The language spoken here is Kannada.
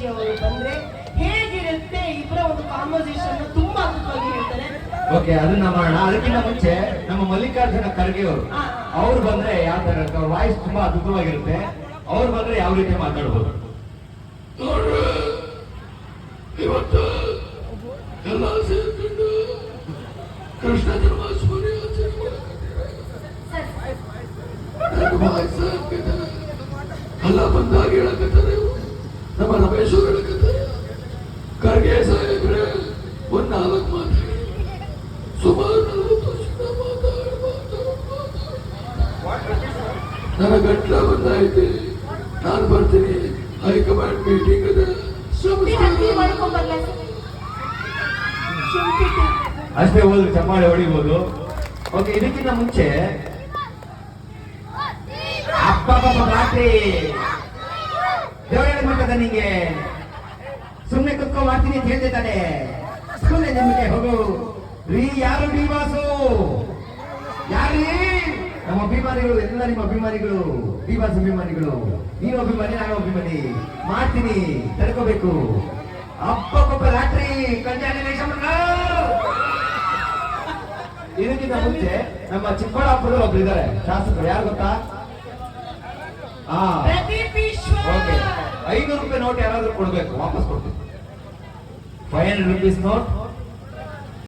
ಸ್ವಾಮೀಜಿ ಅವರು ಬಂದ್ರೆ ಹೇಗಿರುತ್ತೆ ಇಬ್ಬರ ಒಂದು ಕಾನ್ವರ್ಸೇಷನ್ ತುಂಬಾ ಅದ್ಭುತವಾಗಿ ಹೇಳ್ತಾರೆ. ಓಕೆ ಅದನ್ನ ಮಾಡೋಣ. ಅದಕ್ಕಿಂತ ಮುಂಚೆ ನಮ್ಮ ಮಲ್ಲಿಕಾರ್ಜುನ ಖರ್ಗೆ ಅವರು ಅವ್ರು ಬಂದ್ರೆ ಯಾವ ತರ ಇರುತ್ತೆ? ವಾಯ್ಸ್ ತುಂಬಾ ಅದ್ಭುತವಾಗಿರುತ್ತೆ. ಅವ್ರು ಬಂದ್ರೆ ಯಾವ ರೀತಿ ಮಾತಾಡ್ಬೋದು? ಇವತ್ತು ಎಲ್ಲ ಸೇರ್ಕೊಂಡು ಕೃಷ್ಣ ಜನ್ಮಾಷ್ಟಮಿ ಆಚರಣೆ ಅಲ್ಲ ಬಂದಾಗ ಹೇಳಕತ್ತಾರೆ ನಮ್ಮ ರಮೇಶ್ವರ್ ಹೇಳಕತ್ತಾರೆ ಖರ್ಗೆ ಸಾಹೇಬ್ರೆ ಒಂದ್ ನಾಲ್ಕು ಮಾತಾಡಿ ಸುಮಾರು ನಲವತ್ತು ವರ್ಷದ ನನ್ನ ಗಂಟ್ಲ ಬಂದಾಯ್ತು ನಾನು ಬರ್ತೀನಿ ಹೈಕಮಾಂಡ್ ಮೀಟಿಂಗ್ ಅದ ಅಷ್ಟೇ ಹೋದ್ರೆ ಚಪ್ಪಾಳೆ ಹೊಡಿಬಹುದು ಓಕೆ ಇದಕ್ಕಿಂತ ಮುಂಚೆ ಅಪ್ಪ ಪಾಪ ರಾತ್ರಿ ದೇವರ ಮಟ್ಟದ ನಿಂಗೆ ಸುಮ್ಮನೆ ಕುತ್ಕೊ ಮಾಡ್ತೀನಿ ಅಂತ ಹೇಳ್ತಿದ್ದಾನೆ. ಸುಮ್ಮನೆ ನಿಮಗೆ ಹೋಗು. ರೀ, ಯಾರು ಬಾಸು? ಯಾರೀ ನಮ್ಮ ಅಭಿಮಾನಿಗಳು, ಎಲ್ಲ ನಿಮ್ಮ ಅಭಿಮಾನಿಗಳು ಬಾಸ್ ಅಭಿಮಾನಿಗಳು. ನೀನು ಅಭಿಮಾನಿ, ನಾನು ಅಭಿಮಾನಿ. ಮಾಡ್ತೀನಿ, ತಡ್ಕೋಬೇಕು. ಅಪ್ಪ ಪಾಪ ರಾತ್ರಿ ಕಂಜಾನೇಶನ್ ಇದಕ್ಕಿಂತ ಮುಂಚೆ ನಮ್ಮ ಚಿಕ್ಕಬಳ್ಳಾಪುರದಲ್ಲಿ ಒಬ್ರು ಇದ್ದಾರೆ. ಶಾಸಕರು, ಯಾರು ಗೊತ್ತಾ? ಹಾ ಐನೂರು ರೂಪಾಯಿ ನೋಟ್ ಯಾರಾದ್ರೂ ಕೊಡ್ಬೇಕು ವಾಪಸ್ ಕೊಡ್ತೀನಿ ಫೈವ್ ಹಂಡ್ರೆಡ್ ರುಪೀಸ್ ನೋಟ್